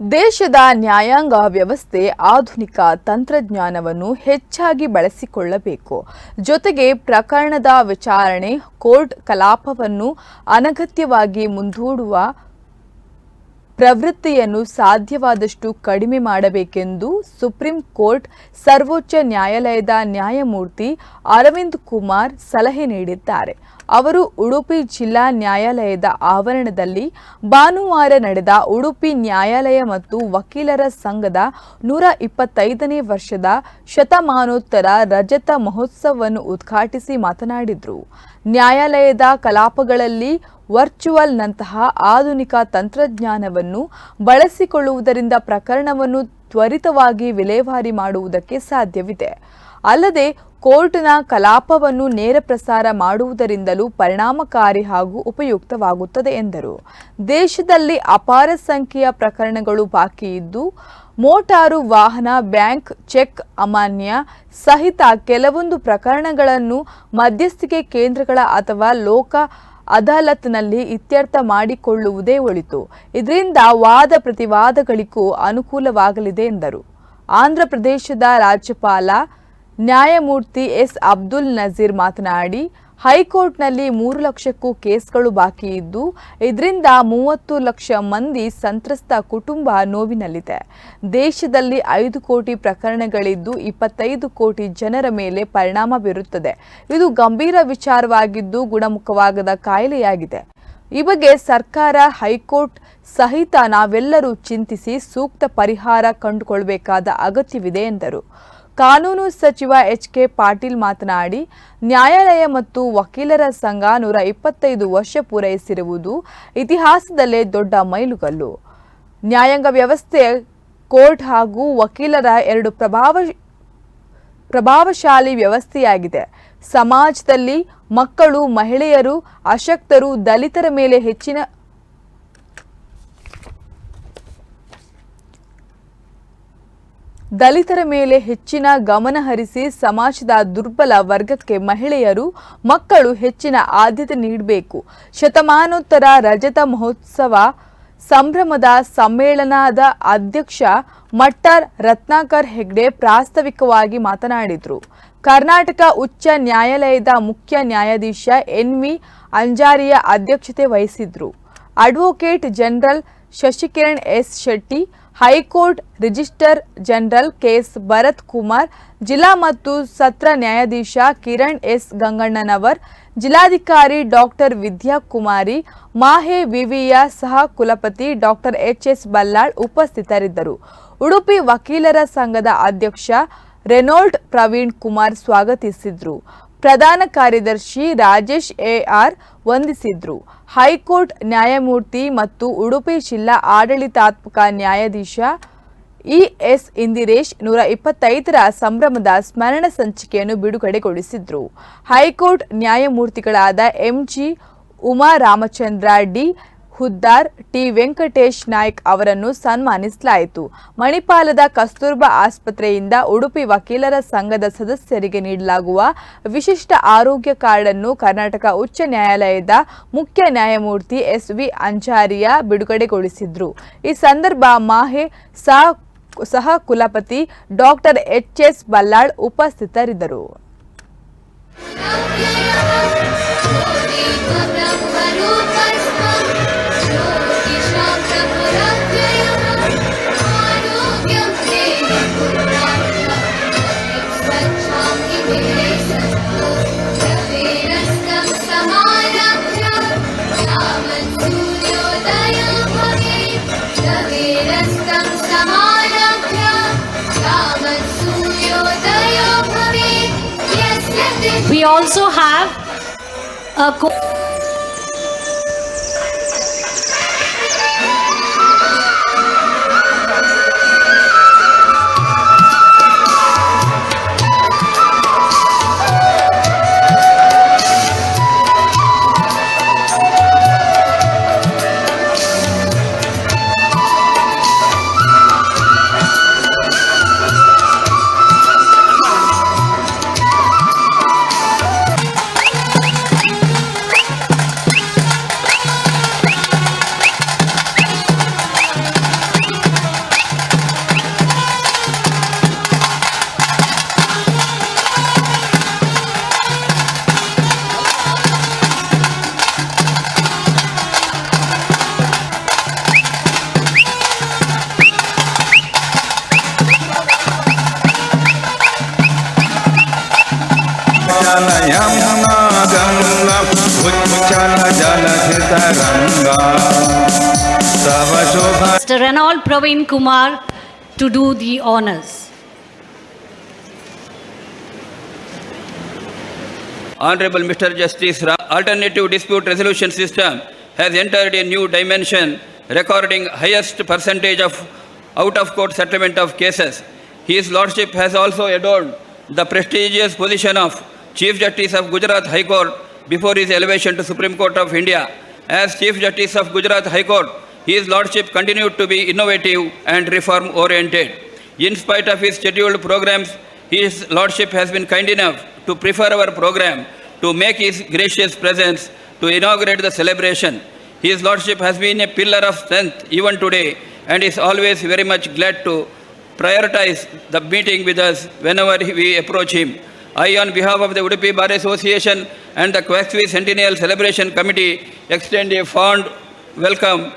ದೇಶದ ನ್ಯಾಯಾಂಗ ವ್ಯವಸ್ಥೆ ಆಧುನಿಕ ತಂತ್ರಜ್ಞಾನವನ್ನು ಹೆಚ್ಚಾಗಿ ಬಳಸಿಕೊಳ್ಳಬೇಕು. ಜೊತೆಗೆ ಪ್ರಕರಣದ ವಿಚಾರಣೆ ಕೋರ್ಟ್ ಕಲಾಪವನ್ನು ಅನಗತ್ಯವಾಗಿ ಮುಂದೂಡುವ ಪ್ರವೃತ್ತಿಯನ್ನು ಸಾಧ್ಯವಾದಷ್ಟು ಕಡಿಮೆ ಮಾಡಬೇಕೆಂದು ಸುಪ್ರೀಂ ಕೋರ್ಟ್ ಸರ್ವೋಚ್ಚ ನ್ಯಾಯಾಲಯದ ನ್ಯಾಯಮೂರ್ತಿ ಅರವಿಂದ್ ಕುಮಾರ್ ಸಲಹೆ ನೀಡಿದ್ದಾರೆ. ಅವರು ಉಡುಪಿ ಜಿಲ್ಲಾ ನ್ಯಾಯಾಲಯದ ಆವರಣದಲ್ಲಿ ಭಾನುವಾರ ನಡೆದ ಉಡುಪಿ ನ್ಯಾಯಾಲಯ ಮತ್ತು ವಕೀಲರ ಸಂಘದ ನೂರ ಇಪ್ಪತ್ತೈದನೇ ವರ್ಷದ ಶತಮಾನೋತ್ತರ ರಜತ ಮಹೋತ್ಸವವನ್ನು ಉದ್ಘಾಟಿಸಿ ಮಾತನಾಡಿದರು. ನ್ಯಾಯಾಲಯದ ಕಲಾಪಗಳಲ್ಲಿ ವರ್ಚುವಲ್ನಂತಹ ಆಧುನಿಕ ತಂತ್ರಜ್ಞಾನವನ್ನು ಬಳಸಿಕೊಳ್ಳುವುದರಿಂದ ಪ್ರಕರಣವನ್ನು ತ್ವರಿತವಾಗಿ ವಿಲೇವಾರಿ ಮಾಡುವುದಕ್ಕೆ ಸಾಧ್ಯವಿದೆ. ಅಲ್ಲದೆ ಕೋರ್ಟ್ನ ಕಲಾಪವನ್ನು ನೇರ ಪ್ರಸಾರ ಮಾಡುವುದರಿಂದಲೂ ಪರಿಣಾಮಕಾರಿ ಹಾಗೂ ಉಪಯುಕ್ತವಾಗುತ್ತದೆ ಎಂದರು. ದೇಶದಲ್ಲಿ ಅಪಾರ ಸಂಖ್ಯೆಯ ಪ್ರಕರಣಗಳು ಬಾಕಿ ಇದ್ದು, ಮೋಟಾರು ವಾಹನ, ಬ್ಯಾಂಕ್ ಚೆಕ್ ಅಮಾನ್ಯ, ಸಹಿತ ಕೆಲವೊಂದು ಪ್ರಕರಣಗಳನ್ನು ಮಧ್ಯಸ್ಥಿಕೆ ಕೇಂದ್ರಗಳ ಅಥವಾ ಲೋಕ ಅದಾಲತ್ನಲ್ಲಿ ಇತ್ಯರ್ಥ ಮಾಡಿಕೊಳ್ಳುವುದೇ ಒಳಿತು. ಇದರಿಂದ ವಾದ ಪ್ರತಿವಾದಗಳಿಗೂ ಅನುಕೂಲವಾಗಲಿದೆ ಎಂದರು. ಆಂಧ್ರಪ್ರದೇಶದ ರಾಜ್ಯಪಾಲ ನ್ಯಾಯಮೂರ್ತಿ ಎಸ್ ಅಬ್ದುಲ್ ನಜೀರ್ ಮಾತನಾಡಿ, ಹೈಕೋರ್ಟ್ನಲ್ಲಿ ಮೂರು ಲಕ್ಷಕ್ಕೂ ಕೇಸ್ಗಳು ಬಾಕಿ ಇದ್ದು, ಇದರಿಂದ ಮೂವತ್ತು ಲಕ್ಷ ಮಂದಿ ಸಂತ್ರಸ್ತ ಕುಟುಂಬ ನೋವಿನಲ್ಲಿದೆ. ದೇಶದಲ್ಲಿ ಐದು ಕೋಟಿ ಪ್ರಕರಣಗಳಿದ್ದು, ಇಪ್ಪತ್ತೈದು ಕೋಟಿ ಜನರ ಮೇಲೆ ಪರಿಣಾಮ ಬೀರುತ್ತದೆ. ಇದು ಗಂಭೀರ ವಿಚಾರವಾಗಿದ್ದು, ಗುಣಮುಖವಾಗದ ಕಾಯಿಲೆಯಾಗಿದೆ. ಈ ಬಗ್ಗೆ ಸರ್ಕಾರ, ಹೈಕೋರ್ಟ್ ಸಹಿತ ನಾವೆಲ್ಲರೂ ಚಿಂತಿಸಿ ಸೂಕ್ತ ಪರಿಹಾರ ಕಂಡುಕೊಳ್ಳಬೇಕಾದ ಅಗತ್ಯವಿದೆ ಎಂದರು. ಕಾನೂನು ಸಚಿವ ಎಚ್ ಕೆ ಪಾಟೀಲ್ ಮಾತನಾಡಿ, ನ್ಯಾಯಾಲಯ ಮತ್ತು ವಕೀಲರ ಸಂಘ ನೂರ ಇಪ್ಪತ್ತೈದು ವರ್ಷ ಪೂರೈಸಿರುವುದು ಇತಿಹಾಸದಲ್ಲೇ ದೊಡ್ಡ ಮೈಲುಗಲ್ಲು. ನ್ಯಾಯಾಂಗ ವ್ಯವಸ್ಥೆ, ಕೋರ್ಟ್ ಹಾಗೂ ವಕೀಲರ ಎರಡು ಪ್ರಭಾವ, ಪ್ರಭಾವಶಾಲಿ ವ್ಯವಸ್ಥೆಯಾಗಿದೆ. ಸಮಾಜದಲ್ಲಿ ಮಕ್ಕಳು, ಮಹಿಳೆಯರು, ಅಶಕ್ತರು, ದಲಿತರ ಮೇಲೆ ಹೆಚ್ಚಿನ ದಲಿತರ ಮೇಲೆ ಹೆಚ್ಚಿನ ಗಮನ ಹರಿಸಿ ಸಮಾಜದ ದುರ್ಬಲ ವರ್ಗಕ್ಕೆ ಮಹಿಳೆಯರು ಮಕ್ಕಳು ಹೆಚ್ಚಿನ ಆದ್ಯತೆ ನೀಡಬೇಕು. ಶತಮಾನೋತ್ತರ ರಜತ ಮಹೋತ್ಸವ ಸಂಭ್ರಮದ ಸಮ್ಮೇಳನದ ಅಧ್ಯಕ್ಷ ಮಟ್ಟರ್ ರತ್ನಾಕರ್ ಹೆಗ್ಡೆ ಪ್ರಾಸ್ತಾವಿಕವಾಗಿ ಮಾತನಾಡಿದರು. ಕರ್ನಾಟಕ ಉಚ್ಚ ನ್ಯಾಯಾಲಯದ ಮುಖ್ಯ ನ್ಯಾಯಾಧೀಶ ಎನ್ವಿ ಅಂಜಾರಿಯ ಅಧ್ಯಕ್ಷತೆ ವಹಿಸಿದ್ರು. Advocate general Shashikiran S Shetty, high court registrar general K S Bharath Kumar, ಜಿಲ್ಲಾ ಮತ್ತು ಸತ್ರ ನ್ಯಾಯಾಧೀಶ ಕಿರಣ್ ಎಸ್ ಗಂಗಣ್ಣನವರ್, ಜಿಲ್ಲಾಧಿಕಾರಿ ಡಾಕ್ಟರ್ ವಿದ್ಯಾಕುಮಾರಿ ಮಾಹೆ ವಿವಿಯ ಸಹ ಕುಲಪತಿ ಡಾಕ್ಟರ್ ಎಚ್ ಎಸ್ ಬಲ್ಲಾಳ್ ಉಪಸ್ಥಿತರಿದ್ದರು. ಉಡುಪಿ ವಕೀಲರ ಸಂಘದ ಅಧ್ಯಕ್ಷ ರೆನೋಲ್ಡ್ ಪ್ರವೀಣ್ ಕುಮಾರ್ ಸ್ವಾಗತಿಸಿದ್ರು. ಪ್ರಧಾನ ಕಾರ್ಯದರ್ಶಿ ರಾಜೇಶ್ ಎಆರ್ ವಂದಿಸಿದ್ರು. ಹೈಕೋರ್ಟ್ ನ್ಯಾಯಮೂರ್ತಿ ಮತ್ತು ಉಡುಪಿ ಜಿಲ್ಲಾ ಆಡಳಿತಾತ್ಮಕ ನ್ಯಾಯಾಧೀಶ ಇಎಸ್ ಇಂದಿರೇಶ್ ನೂರ ಇಪ್ಪತ್ತೈದರ ಸಂಭ್ರಮದ ಸ್ಮರಣ ಸಂಚಿಕೆಯನ್ನು ಬಿಡುಗಡೆಗೊಳಿಸಿದ್ರು. ಹೈಕೋರ್ಟ್ ನ್ಯಾಯಮೂರ್ತಿಗಳಾದ M G Uma Ramachandra D Huddar T. Venkatesh Naik ಅವರನ್ನು ಸನ್ಮಾನಿಸಲಾಯಿತು. ಮಣಿಪಾಲದ ಕಸ್ತೂರ್ಬಾ ಆಸ್ಪತ್ರೆಯಿಂದ ಉಡುಪಿ ವಕೀಲರ ಸಂಘದ ಸದಸ್ಯರಿಗೆ ನೀಡಲಾಗುವ ವಿಶಿಷ್ಟ ಆರೋಗ್ಯ ಕಾರ್ಡ್ ಅನ್ನು ಕರ್ನಾಟಕ ಉಚ್ಚ ನ್ಯಾಯಾಲಯದ ಮುಖ್ಯ ನ್ಯಾಯಮೂರ್ತಿ ಎಸ್. ವಿ. ಅಂಜಾರಿಯಾ ಬಿಡುಗಡೆಗೊಳಿಸಿದ್ರು. ಈ ಸಂದರ್ಭ ಮಾಹೆ ಸಹ ಸಹ ಕುಲಪತಿ ಡಾಕ್ಟರ್ ಎಚ್. ಎಸ್. ಬಲ್ಲಾಳ್ ಉಪಸ್ಥಿತರಿದ್ದರು. We also have a Mr. Ranal Praveen Kumar to do the honors. Honorable Mr. Justice alternative dispute resolution system has entered a new dimension, recording highest percentage of out-of-court settlement of cases. His Lordship has also adorned the prestigious position of Chief Justice of Gujarat High Court before his elevation to Supreme Court of India. As Chief Justice of Gujarat High Court, his Lordship continued to be innovative and reform-oriented. In spite of his scheduled programs, his Lordship has been kind enough to prefer our program to make his gracious presence to inaugurate the celebration. His Lordship has been a pillar of strength even today and is always very much glad to prioritize the meeting with us whenever we approach him. I, on behalf of the Udupi Bar Association and the Quaxvi Centennial Celebration Committee, extend a fond welcome